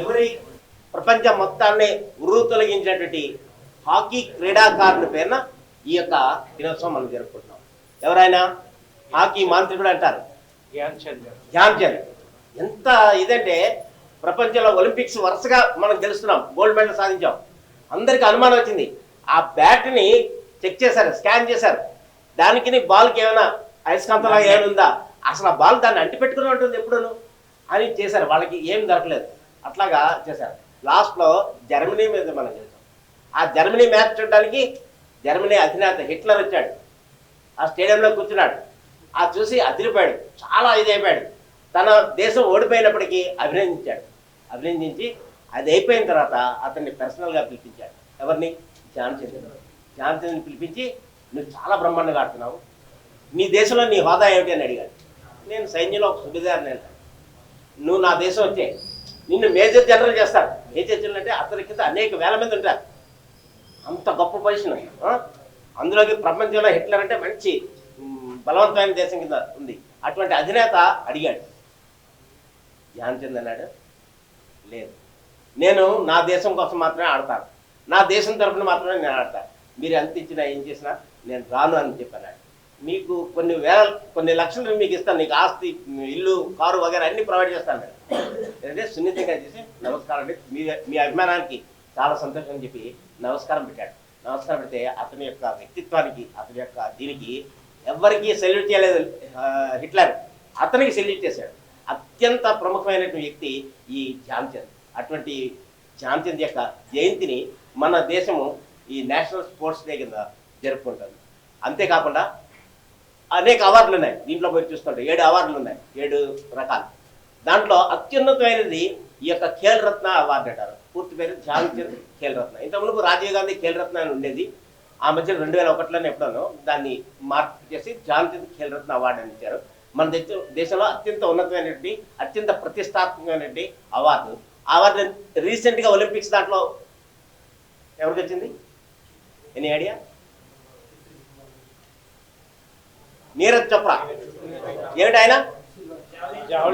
ఎవరి ప్రపంచం మొత్తాన్ని ఉరువు తొలగించినటువంటి హాకీ క్రీడాకారుని పేరున ఈ యొక్క దినోత్సవం మనం జరుపుకుంటున్నాం. ఎవరైనా హాకీ మాంత్రికుడు అంటారు? ధ్యాన్ చంద్. ఎంత ఇదంటే ప్రపంచంలో ఒలింపిక్స్ వరుసగా మనం గెలుస్తున్నాం గోల్డ్ మెడల్ సాధించాం. అందరికి అనుమానం వచ్చింది. ఆ బ్యాట్ని చెక్ చేశారు స్కాన్ చేశారు. దానికి బాల్కి ఏమైనా అయస్కాంతంలాగా ఏమైనా ఉందా? అసలు ఆ బాల్ దాన్ని అంటిపెట్టుకుని ఉంటుంది ఎప్పుడూను? అని చేశారు. వాళ్ళకి ఏం దొరకలేదు. అట్లాగా చేశారు. లాస్ట్లో జర్మనీ మీద మనం చేసాం ఆ జర్మనీ మ్యాచ్ చూడడానికి జర్మనీ అధినేత హిట్లర్ వచ్చాడు. ఆ స్టేడియంలో కూర్చున్నాడు. ఆ చూసి అదిరిపోయాడు. చాలా ఇది అయిపోయాడు. తన దేశం ఓడిపోయినప్పటికీ అభినందించాడు. అభినందించి అది అయిపోయిన తర్వాత అతన్ని పర్సనల్గా పిలిపించాడు. ఎవరిని? జాన్సన్. జాన్సన్ పిలిపించి నువ్వు చాలా బ్రహ్మాండంగా ఆడుతున్నావు. నీ దేశంలో నీ హోదా ఏమిటి? అని అడిగాడు. నేను సైన్యంలో ఒక సుబిదారిని నేను నువ్వు నా దేశం వచ్చే. నిన్ను మేజర్ జనరల్ చేస్తాడు మేజర్ జనరల్ అంటే అతని కింద అనేక వేల మంది ఉంటారు. అంత గొప్ప పొజిషన్. అందులోకి ప్రపంచంలో హిట్లర్ అంటే మంచి బలవంతమైన దేశం కింద ఉంది. అటువంటి అధినేత అడిగాడు. ధ్యాన్చంద్ అన్నాడు లేదు. నేను నా దేశం కోసం మాత్రమే ఆడతాను. నా దేశం తరఫున మాత్రమే నేను ఆడతాను. మీరు ఎంత ఇచ్చినా ఏం చేసినా నేను రాను అని చెప్పాను మీకు కొన్ని వేల కొన్ని లక్షలు మీకు ఇస్తాను. నీకు ఆస్తి ఇల్లు కారు వగేరా అన్ని ప్రొవైడ్ చేస్తాను నేను అంటే సున్నితంగా చేసి నమస్కారం అండి మీ మీ అభిమానానికి చాలా సంతోషం అని చెప్పి నమస్కారం పెట్టాడు. నమస్కారం పెడితే అతని యొక్క వ్యక్తిత్వానికి అతని యొక్క దీనికి ఎవరికి సెల్యూట్ చేయలేదు హిట్లర్. అతనికి సెల్యూట్ చేశాడు. అత్యంత ప్రముఖమైనటువంటి వ్యక్తి ఈ ధ్యాన్చంద్ అటువంటి ధ్యాన్చంద్ యొక్క జయంతిని మన దేశము ఈ నేషనల్ స్పోర్ట్స్ డే కింద జరుపుకుంటుంది. అంతేకాకుండా అనేక అవార్డులు ఉన్నాయి. దీంట్లో పోయి చూస్తుంటే ఏడు అవార్డులు ఉన్నాయి. ఏడు రకాలు. దాంట్లో అత్యున్నతమైనది ఈ యొక్క ఖేల్ రత్న అవార్డు అంటారు. పూర్తి పేరు ధ్యాన్ ఖేల్ రత్న ఇంత రాజీవ్ గాంధీ ఖేల్ రత్న అని ఉండేది. ఆ మధ్య రెండు వేల ఒకటిలోనే ఎప్పుడో దాన్ని మార్పు చేసి ధ్యాన్ ఖేల్ రత్న అవార్డు అని ఇచ్చారు. మన దేశంలో అత్యంత ఉన్నతమైనటువంటి అత్యంత ప్రతిష్టాత్మకమైనటువంటి అవార్డు. అవార్డు రీసెంట్గా ఒలింపిక్స్ దాంట్లో ఎవరికి వచ్చింది? Any idea? నీరజ్ చోప్రా. ఏమిటి ఆయన?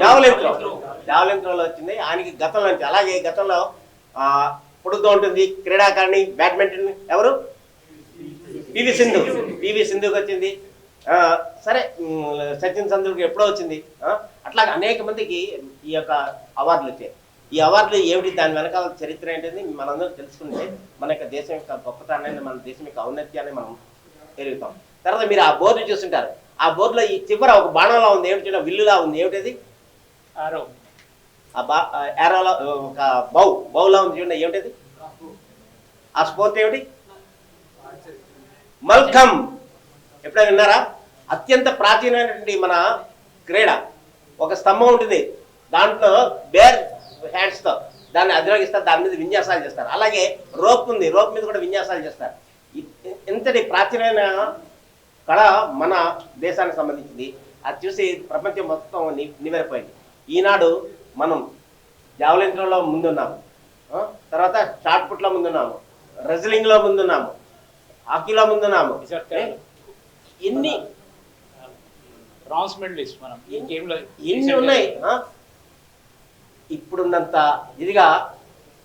జావలిన్ త్రో జావలిన్ త్రోలో వచ్చింది. ఆయనకి గతంలో నుంచి అలాగే గతంలో ఆ, పొడుగుతూ ఉంటుంది క్రీడాకారిణి బ్యాడ్మింటన్ ఎవరు? పివి సింధు. పివి సింధుకి వచ్చింది. సరే సచిన్ సంధుకి ఎప్పుడో వచ్చింది. అట్లాగే అనేక మందికి ఈ యొక్క అవార్డులు వచ్చాయి. ఈ అవార్డులు ఏమిటి? దాని వెనకాల చరిత్ర ఏంటిది మనందరం తెలుసుకుంటే మన యొక్క దేశం యొక్క గొప్పతనాన్ని మన దేశం యొక్క ఔన్నత్యాన్ని మనం పెరుగుతాం తర్వాత మీరు ఆ బోర్డు చూస్తుంటారు ఆ బోర్డులో ఈ చివర ఒక బాణంలా ఉంది ఏమిటి విల్లులా ఉంది. ఏమిటది? ఆరో ఆ బా ఏరోలా ఒక బౌ బౌలా ఉంది చూడండి ఏమిటది? ఆ స్పోర్ట్ ఏమిటి? మల్ఖం ఎప్పుడైనా విన్నారా? అత్యంత ప్రాచీనమైనటువంటి మన క్రీడ. ఒక స్తంభం ఉంటుంది. దాంట్లో బేర్ హ్యాండ్స్తో దాన్ని అధిరోగిస్తారు దాని మీద విన్యాసాలు చేస్తారు. అలాగే రోప్ ఉంది. రోప్ మీద కూడా విన్యాసాలు చేస్తారు. ఇంతటి ప్రాచీనమైన కళ మన దేశానికి సంబంధించింది. అది చూసి ప్రపంచం మొత్తం ని- నివ్వెరపోయింది. ఈనాడు మనం జావలిన్ త్రోలో ముందున్నాము? తర్వాత షార్ట్ పుట్లో ముందున్నాము. రెజ్లింగ్లో ముందున్నాము. హాకీలో ముందున్నాము? ఎన్ని మెడలిస్ట్ మనం ఈ ఎన్ని ఉన్నాయి? ఇప్పుడున్నంత ఇదిగా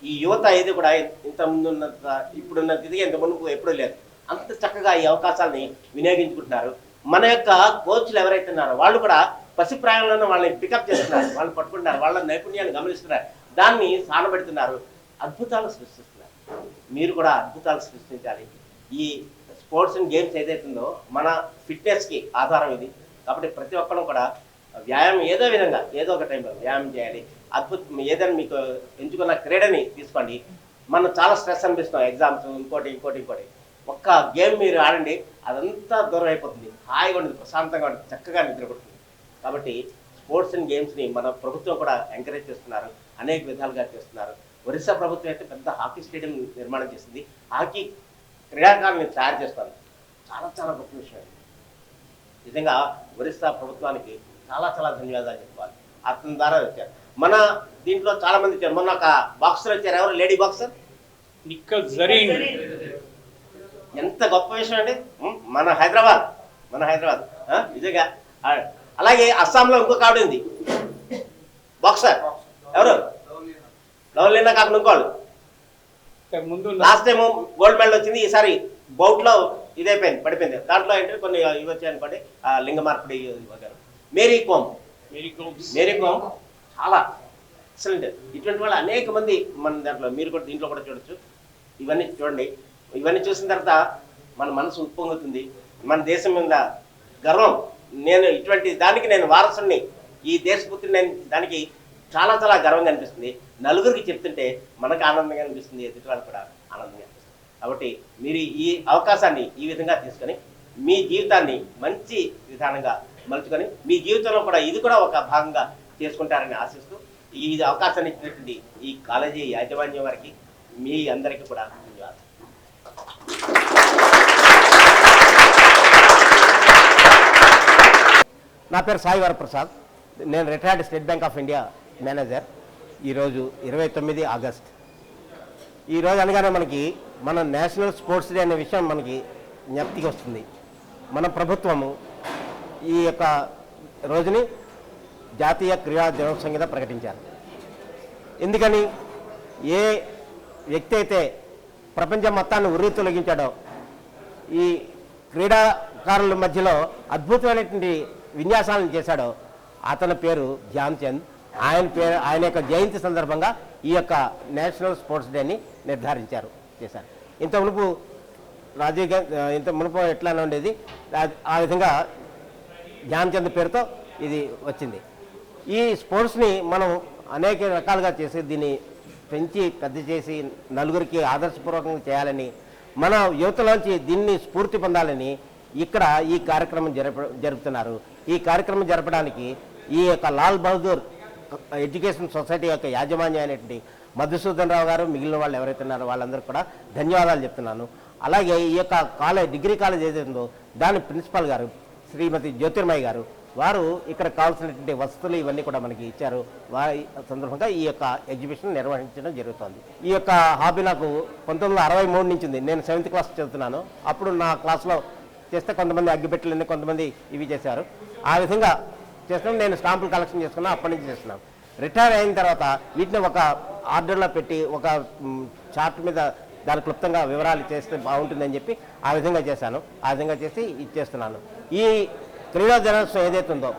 ఈ యువత ఏది కూడా ఇంత ముందు ఉన్నంత ఇప్పుడున్నంత ఇదిగా ఇంత మునుపు ఎప్పుడూ లేదు. అంత చక్కగా ఈ అవకాశాలని వినియోగించుకుంటున్నారు. మన యొక్క కోచ్లు ఎవరైతే ఉన్నారో వాళ్ళు కూడా పసిప్రాయంలోనే వాళ్ళని పికప్ చేస్తున్నారు. వాళ్ళు పట్టుకుంటున్నారు. వాళ్ళ నైపుణ్యాన్ని గమనిస్తున్నారు. దాన్ని సానబెడుతున్నారు. అద్భుతాలు సృష్టిస్తున్నారు. మీరు కూడా అద్భుతాలు సృష్టించాలి. ఈ స్పోర్ట్స్ అండ్ గేమ్స్ ఏదైతుందో మన ఫిట్నెస్కి ఆధారం ఇది. కాబట్టి ప్రతి ఒక్కరూ కూడా వ్యాయామం ఏదో విధంగా ఏదో ఒక టైంలో వ్యాయామం చేయాలి. అద్భుతం ఏదైనా మీకు ఎంచుకున్న క్రీడని తీసుకోండి. మనం చాలా స్ట్రెస్ అనిపిస్తున్నాం ఎగ్జామ్స్ ఇంకోటి ఇంకోటి ఇంకోటి. ఒక్క గేమ్ మీరు ఆడండి అదంతా దూరం అయిపోతుంది. హాయిగా ఉంటుంది ప్రశాంతంగా ఉంటుంది చక్కగా నిద్రపడుతుంది కాబట్టి స్పోర్ట్స్ అండ్ గేమ్స్ని మన ప్రభుత్వం కూడా ఎంకరేజ్ చేస్తున్నారు అనేక విధాలుగా చేస్తున్నారు. ఒరిస్సా ప్రభుత్వం అయితే పెద్ద హాకీ స్టేడియం నిర్మాణం చేసింది. హాకీ క్రీడాకారులను తయారు చేస్తాను చాలా చాలా గొప్ప విషయం నిజంగా ఒరిస్సా ప్రభుత్వానికి చాలా చాలా ధన్యవాదాలు చెప్పాలి అతని ద్వారా వచ్చారు. మన దీంట్లో చాలా మంది వచ్చారు. మొన్న ఒక బాక్సర్ వచ్చారు. ఎవరు? Lady boxer Nikhat Zareen. ఎంత గొప్ప విషయం అండి? మన హైదరాబాద్ మన హైదరాబాద్? నిజంగా. అలాగే అస్సాంలో ఇంకొక ఆవిడ ఉంది. బాక్సర్ ఎవరు? లవ్లీనా కాకుండా ఇంకోళ్ళు. ముందు లాస్ట్ టైం గోల్డ్ మెడల్ వచ్చింది ఈసారి బౌట్లో ఇదైపోయింది పడిపోయింది. దాంట్లో ఏంటంటే కొన్ని ఇవి వచ్చాయి అనుకోండి ఆ లింగ మార్పిడి వగైరా మేరీ కోమ్ మేరీ కోమ్స్ మేరీ కోమ్ చాలా ఎక్సలెంట్ ఇటువంటి వాళ్ళు అనేక మంది మన దాంట్లో మీరు కూడా దీంట్లో కూడా చూడొచ్చు. ఇవన్నీ చూడండి. ఇవన్నీ చూసిన తర్వాత మన మనసు ఉప్పొంగుతుంది. మన దేశం మీద గర్వం. నేను ఇటువంటి దానికి నేను వారసుని ఈ దేశపుత్రుని నేను దానికి చాలా చాలా గర్వంగా అనిపిస్తుంది. నలుగురికి చెప్తుంటే మనకు ఆనందంగా అనిపిస్తుంది. ఎదుటి వాళ్ళకి కూడా ఆనందంగా అనిపిస్తుంది. కాబట్టి మీరు ఈ అవకాశాన్ని ఈ విధంగా తీసుకొని మీ జీవితాన్ని మంచి విధానంగా మలుచుకొని మీ జీవితంలో కూడా ఇది కూడా ఒక భాగంగా చేసుకుంటారని ఆశిస్తూ ఈ అవకాశాన్ని ఇచ్చినటువంటి ఈ కాలేజీ యాజమాన్యం వారికి మీ అందరికీ కూడా ధన్యవాదాలు నా పేరు సాయి వరప్రసాద్. నేను retired State Bank of India manager ఈరోజు ఇరవై తొమ్మిది ఆగస్ట్. ఈ రోజు అనగానే మనకి మన నేషనల్ స్పోర్ట్స్ డే అనే విషయం మనకి జ్ఞప్తికి వస్తుంది. మన ప్రభుత్వము ఈ యొక్క రోజుని జాతీయ క్రీడా దినోత్సవం కింద ప్రకటించారు. ఎందుకని? ఏ వ్యక్తి అయితే ప్రపంచం మొత్తాన్ని ఉర్రి తొలగించాడో ఈ క్రీడాకారుల మధ్యలో అద్భుతమైనటువంటి విన్యాసాలను చేశాడో అతని పేరు ధ్యాన్ చంద్ ఆయన పేరు ఆయన యొక్క జయంతి సందర్భంగా ఈ యొక్క నేషనల్ స్పోర్ట్స్ డేని నిర్ధారించారు చేశారు. ఇంత మునుపు రాజీవ్ గాంధీ ఇంత మునుపు ఎట్లా ఉండేది ఆ- ఆ విధంగా ధ్యాన్ చంద్ పేరుతో ఇది వచ్చింది. ఈ స్పోర్ట్స్ని మనం అనేక రకాలుగా చేసి దీన్ని పెంచి పెద్ద చేసి నలుగురికి ఆదర్శపూర్వకంగా చేయాలని మన యువతలోంచి దీన్ని స్ఫూర్తి పొందాలని ఇక్కడ ఈ కార్యక్రమం జరప జరుపుతున్నారు. ఈ కార్యక్రమం జరపడానికి ఈ యొక్క లాల్ బహదూర్ ఎడ్యుకేషన్ సొసైటీ యొక్క యాజమాన్యం అయినటువంటి మధుసూదన్ రావు గారు మిగిలిన వాళ్ళు ఎవరైతే ఉన్నారో వాళ్ళందరూ కూడా ధన్యవాదాలు చెప్తున్నాను. అలాగే ఈ యొక్క కాలేజ్ డిగ్రీ కాలేజ్ ఏదైతే దాని ప్రిన్సిపాల్ గారు శ్రీమతి జ్యోతిర్మయ్య గారు వారు ఇక్కడ కావాల్సినటువంటి వసతులు ఇవన్నీ కూడా మనకి ఇచ్చారు. వారి సందర్భంగా ఈ యొక్క ఎగ్జిబిషన్ నిర్వహించడం జరుగుతోంది. ఈ యొక్క హాబీ నాకు పంతొమ్మిది అరవై మూడు నుంచి ఉంది. నేను సెవెంత్ క్లాస్ చదువుతున్నాను. అప్పుడు నా క్లాస్లో చేస్తే కొంతమంది అగ్గిపెట్టెలని కొంతమంది ఇవి చేశారు. ఆ విధంగా చేస్తున్నాం. నేను స్టాంపులు కలెక్షన్ చేసుకున్నా అప్పటి నుంచి చేస్తున్నాం. రిటైర్ అయిన తర్వాత వీటిని ఒక ఆర్డర్లో పెట్టి ఒక చార్ట్ మీద దాని క్లుప్తంగా వివరాలు చేస్తే బాగుంటుందని చెప్పి ఆ విధంగా చేశాను. ఆ విధంగా చేసి ఇచ్చేస్తున్నాను. ఈ క్రీడా దినోత్సవం ఏదైతే ఉందో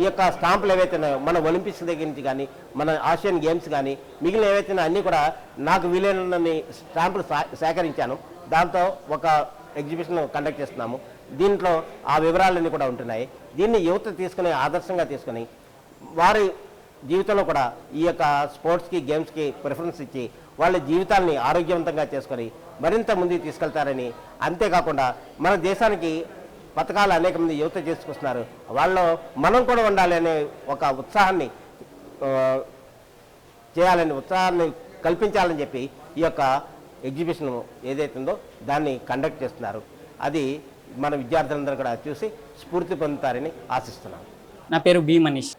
ఈ యొక్క స్టాంపులు ఏవైతే ఉన్నాయో మన ఒలింపిక్స్ దగ్గర నుంచి కానీ మన ఆసియన్ గేమ్స్ కానీ మిగిలిన ఏవైతే అన్నీ కూడా నాకు వీలైనన్ని స్టాంపులు సేకరించాను. దాంతో ఒక ఎగ్జిబిషన్ కండక్ట్ చేస్తున్నాము. దీంట్లో ఆ వివరాలన్నీ కూడా ఉంటున్నాయి. దీన్ని యువత తీసుకుని ఆదర్శంగా తీసుకుని వారి జీవితంలో కూడా ఈ యొక్క స్పోర్ట్స్కి గేమ్స్కి ప్రిఫరెన్స్ ఇచ్చి వాళ్ళ జీవితాల్ని ఆరోగ్యవంతంగా చేసుకొని మరింత ముందుకు తీసుకెళ్తారని అంతేకాకుండా మన దేశానికి పథకాలు అనేక మంది యువత చేసుకొస్తున్నారు వాళ్ళలో మనం కూడా ఉండాలి అనే ఒక ఉత్సాహాన్ని చేయాలని ఉత్సాహాన్ని కల్పించాలని చెప్పి ఈ యొక్క ఎగ్జిబిషన్ ఏదైతుందో దాన్ని కండక్ట్ చేస్తున్నారు. అది మన విద్యార్థులందరూ కూడా చూసి స్ఫూర్తి పొందుతారని ఆశిస్తున్నాను. నా పేరు B Manish.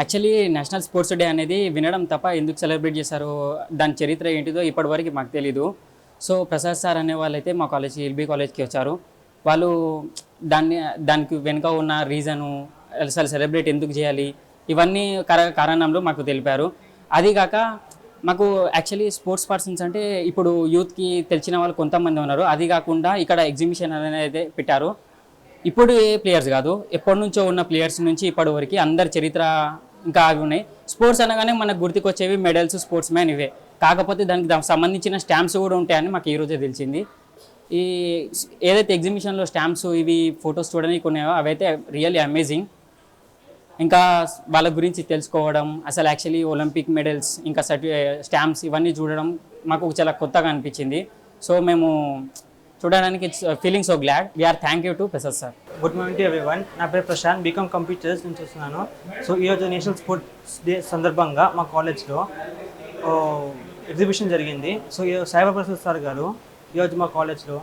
Actually national sports day అనేది వినడం తప్ప ఎందుకు సెలబ్రేట్ చేశారో దాని చరిత్ర ఏంటిదో ఇప్పటివరకు మాకు తెలీదు. సో ప్రసాద్ సార్ అనే వాళ్ళైతే మా కాలేజ్ ఎల్బీ కాలేజ్కి వచ్చారు. వాళ్ళు దాన్ని దానికి వెనుక ఉన్న రీజను అసలు సెలబ్రేట్ ఎందుకు చేయాలి ఇవన్నీ కర కారణంలో మాకు తెలిపారు. అది కాక మాకు యాక్చువల్లీ స్పోర్ట్స్ పర్సన్స్ అంటే ఇప్పుడు యూత్కి తెలిసిన వాళ్ళు కొంతమంది ఉన్నారు. అది కాకుండా ఇక్కడ ఎగ్జిబిషన్ అనేది పెట్టారు. ఇప్పుడు ఏ ప్లేయర్స్ కాదు. ఎప్పటి నుంచో ఉన్న ప్లేయర్స్ నుంచి ఇప్పటి వరకు అందరి చరిత్ర ఇంకా అవి ఉన్నాయి. స్పోర్ట్స్ అనగానే మనకు గుర్తుకొచ్చేవి మెడల్స్ స్పోర్ట్స్ మ్యాన్ ఇవే. కాకపోతే దానికి దానికి సంబంధించిన స్టాంప్స్ కూడా ఉంటాయని మాకు ఈరోజే తెలిసింది. ఈ ఏదైతే ఎగ్జిబిషన్లో స్టాంప్స్ ఇవి ఫొటోస్ చూడడానికి ఉన్నాయో అవైతే రియల్లీ అమేజింగ్ ఇంకా వాళ్ళ గురించి తెలుసుకోవడం అసలు యాక్చువల్లీ ఒలింపిక్ మెడల్స్ ఇంకా సర్టి స్టాంప్స్ ఇవన్నీ చూడడం మాకు చాలా కొత్తగా అనిపించింది. సో మేము చూడడానికి feeling so glad we are thank you to Prasad sir good morning to everyone నా పేరు ప్రశాంత్. బీకామ్ కంప్యూటర్స్ నుంచి వస్తున్నాను. సో ఈరోజు నేషనల్ స్పోర్ట్స్ డే సందర్భంగా మా కాలేజ్లో ఎగ్జిబిషన్ జరిగింది. సో ఈ సాయిబాబా ప్రసాద్ సార్ గారు ఈరోజు మా కాలేజ్లో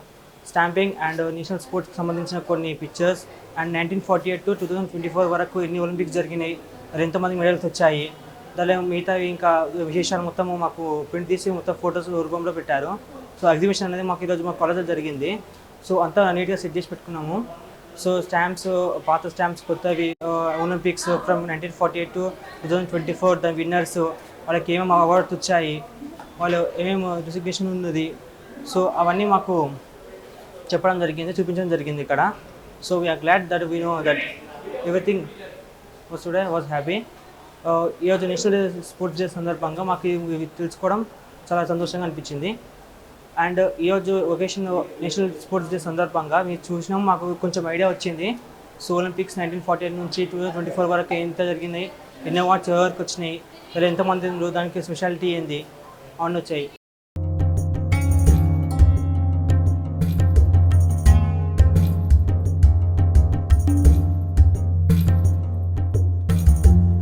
స్టాంపింగ్ అండ్ నేషనల్ స్పోర్ట్స్కి సంబంధించిన కొన్ని pictures and nineteen forty eight to two thousand twenty four వరకు ఎన్ని ఒలింపిక్స్ జరిగినాయి అది ఎంతమంది మెడల్స్ వచ్చాయి దానిలో మిగతా ఇంకా విశేషాలు మొత్తము మాకు ప్రింట్ తీసి మొత్తం ఫొటోస్ రూపంలో పెట్టారు. సో ఎగ్జిబిషన్ అనేది మాకు ఈరోజు మా కాలేజ్లో జరిగింది. సో అంతా నీట్గా సెట్ చేసి పెట్టుకున్నాము. సో స్టాంప్స్ పాత స్టాంప్స్ కొత్తవి Olympics from nineteen forty eight to two thousand twenty four the winners వాళ్ళకి ఏమేమి అవార్డ్స్ వచ్చాయి వాళ్ళు ఏమేమి రిజిగ్నేషన్ ఉన్నది. సో అవన్నీ మాకు చెప్పడం జరిగింది చూపించడం జరిగింది ఇక్కడ. So we are glad that we know that everything was today was happy ఈరోజు నేషనల్ డే స్పోర్ట్స్ డే సందర్భంగా మాకు ఇవి తెలుసుకోవడం చాలా సంతోషంగా అనిపించింది. అండ్ ఈరోజు ఒకేషన్ నేషనల్ స్పోర్ట్స్ డే సందర్భంగా మీరు చూసినాం మాకు కొంచెం ఐడియా వచ్చింది. So Olympics nineteen forty eight నుంచి టూ థౌసండ్ ట్వంటీ ఫోర్ వరకు ఎంత జరిగినాయి ఎన్ని అవార్డ్స్ ఎవరికి వచ్చినాయి లేదా ఎంతమంది ఉన్నారు, దానికి స్పెషాలిటీ ఏంది అవన్నీ వచ్చాయి.